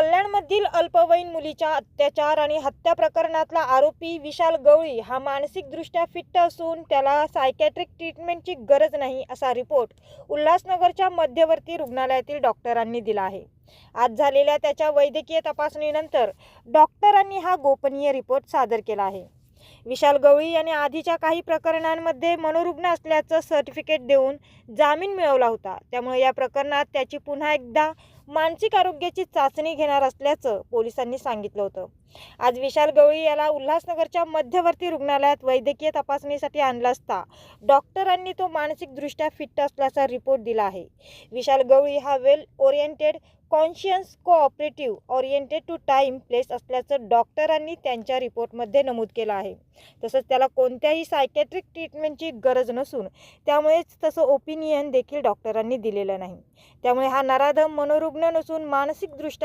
कल्याणमधील अल्पवयीन मुलीच्या अत्याचार आणि हत्या प्रकरणातला आरोपी विशाल गवळी हा मानसिकदृष्ट्या फिट्ट असून त्याला सायकॅट्रिक ट्रीटमेंटची गरज नाही असा रिपोर्ट उल्हासनगरच्या मध्यवर्ती रुग्णालयातील डॉक्टरांनी दिला आहे. आज झालेल्या त्याच्या वैद्यकीय तपासणीनंतर डॉक्टरांनी हा गोपनीय रिपोर्ट सादर केला आहे. विशाल गवळी याने आधीच्या काही प्रकरणांमध्ये मनोरुग्ण असल्याचं सर्टिफिकेट देऊन जामीन मिळवला होता. त्यामुळे या प्रकरणात त्याची पुन्हा एकदा मानसिक आरोग्याची चाचणी घेणार असल्याचं पोलिसांनी सांगितलं होतं. आज विशाल गवळी याला उल्हासनगरच्या मध्यवर्ती रुग्णालयात वैद्यकीय तपासणीसाठी आणलं असता डॉक्टरांनी तो मानसिकदृष्ट्या फिट असल्याचा रिपोर्ट दिला आहे. विशाल गवळी हा well oriented conscience cooperative oriented to time place असल्याचं डॉक्टरांनी त्यांच्या रिपोर्टमध्ये नमूद केलं आहे. तसंच त्याला कोणत्याही सायकॅट्रिक ट्रीटमेंटची गरज नसून त्यामुळेच तसं ओपिनियन देखील डॉक्टरांनी दिलेलं नाही. त्यामुळे हा नराधम मनोरुग्ण नसून मानसिकदृष्ट्या